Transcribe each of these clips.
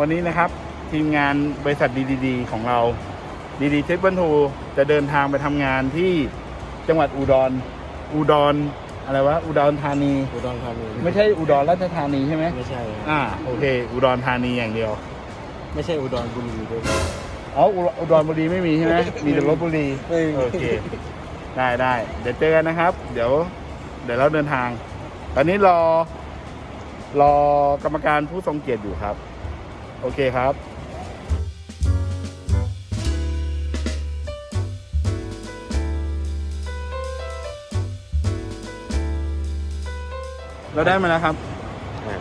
วันนี้นะครับทีมงานบริษัทดีๆของเราดีดีเทคบันทูจะเดินทางไปทำงานที่จังหวัดอุดรอุดรอะไรวะอุดรธานี อุดรธานีไม่ใช่อุดรราชธานีใช่ไหมไม่ใช่ครับอ่าโอเค อุดรธานีอย่างเดียว ไม่ใช่อุดรบุรีด้วยอ๋ออุอุดรบุรีไม่มีใช่ไหมมีแต่ลบบุรีไม่มีโอเค ได้ได้เดี๋ยวเจอกันนะครับ เดี๋ยว เดี๋ยวเราเดินทาง ตอนนี้รอ รอกรรมการผู้ทรงเกียรติอยู่ครับ โอเคครับเราได้มาแล้วครับ อ่า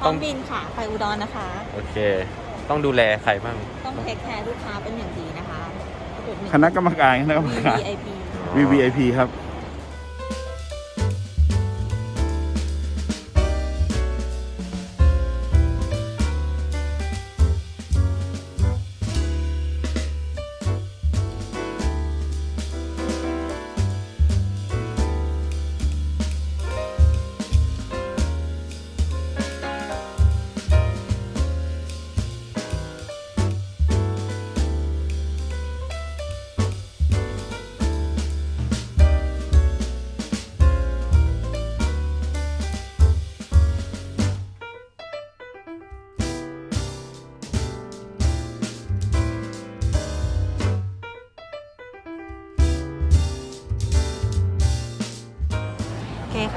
พร้อมบินค่ะ ไปอุดรนะคะ โอเค ต้องดูแลใครบ้างต้องเทคแคร์ลูกค้าเป็นอย่างดีนะคะจุดหนึ่งคณะกรรมการคณะกรรมการ VIP VVIP ครับ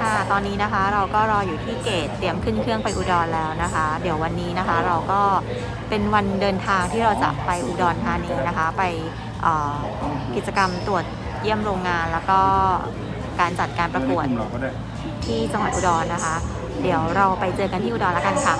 ค่ะ ตอนนี้นะคะเราก็รออยู่ที่เกตเตรียมขึ้นเครื่องไปอุดรแล้วนะคะ เดี๋ยววันนี้นะคะเราก็เป็นวันเดินทางที่เราจะไปอุดรธานีนะคะ ไปกิจกรรมตรวจเยี่ยมโรงงาน แล้วก็การจัดการประกวดที่จังหวัดอุดรนะคะ เดี๋ยวเราไปเจอกันที่อุดรแล้วกันค่ะ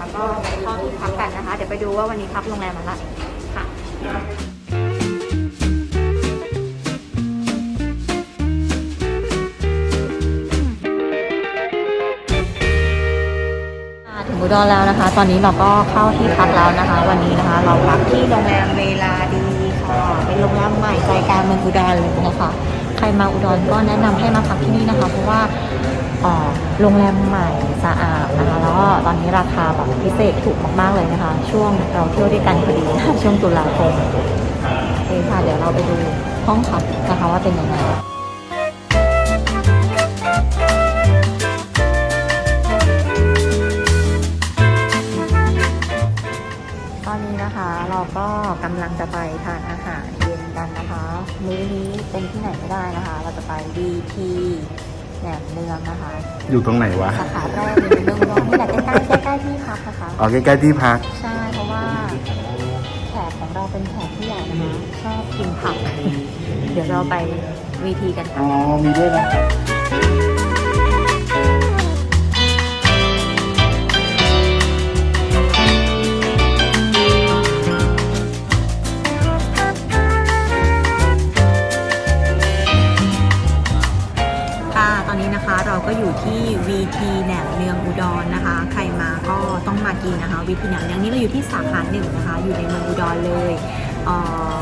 แล้วก็เข้าที่พักกันนะคะ เดี๋ยวไปดูว่าวันนี้พักโรงแรมอะไรค่ะถึงอุดรแล้วนะคะ ตอนนี้เราก็เข้าที่พักแล้วนะคะ วันนี้นะคะ เราพักที่โรงแรมเวลาดีค่ะเป็นโรงแรมใหม่ใจกลางเมืองอุดรเลยนะคะ ใครมาอุดรก็แนะนำให้มาพักที่นี่นะคะ เพราะว่าโรงแรมใหม่สะอาดนะคะแล้วก็ตอนนี้ราคาแบบพิเศษถูกมากๆเลยนะคะ ช่วงเราเที่ยวด้วยกันพอดีช่วงตุลาคมโอเคค่ะเดี๋ยวเราไปดูห้องพักนะคะว่าเป็นยังไงตอนนี้นะคะเราก็กำลังจะไปทานอาหาร กันนะคะมื้อนี้เป็นที่ไหนไม่ได้นะคะ เราจะไป VP แหนมเนืองนะคะอยู่ตรงไหนวะ สาขาแรกในเมืองรองนี่แหละใกล้ๆใกล้ๆที่พักนะคะ อ๋อใกล้ๆที่พัก ใช่เพราะว่าแขกของเราเป็นแขกผู้ใหญ่นะคะชอบกินผัก เดี๋ยวเราไป VP กันค่ะ อ๋อมีด้วยนะค่ะ ที่ VT แหนมเนืองอุดรนะคะ ใครมาก็ต้องมากินนะคะ VT แหนมเนืองนี่เราอยู่ที่สาขาหนึ่งนะคะ อยู่ในเมืองอุดรเลยเออ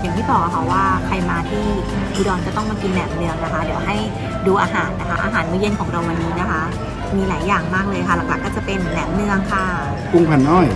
อย่างที่บอกค่ะว่าใครมาที่อุดรก็ต้องมากินแหนมเนืองนะคะ เดี๋ยวให้ดูอาหารนะคะ อาหารมื้อเย็นของเราวันนี้นะคะ มีหลายอย่างมากเลยค่ะ หลักๆก็จะเป็นแหนมเนืองค่ะ กุ้งพันอ้อย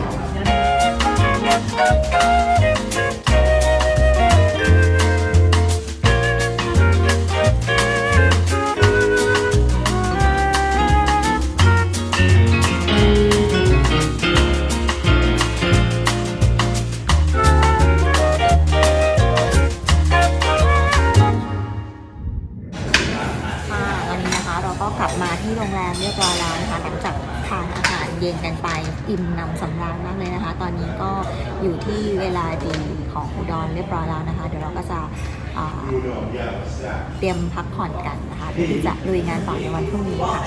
เราก็กลับมาที่โรงแรมเรียบร้อยแล้วนะคะหลังจากทานอาหารเย็นกันไปอิ่มนำสำราญมากเลยนะคะ ตอนนี้ก็อยู่ที่เวลาดีของอุดรเรียบร้อยแล้วนะคะ เดี๋ยวเราก็จะเตรียมพักผ่อนกันนะคะเพื่อที่จะลุยงานต่อในวันพรุ่งนี้ค่ะ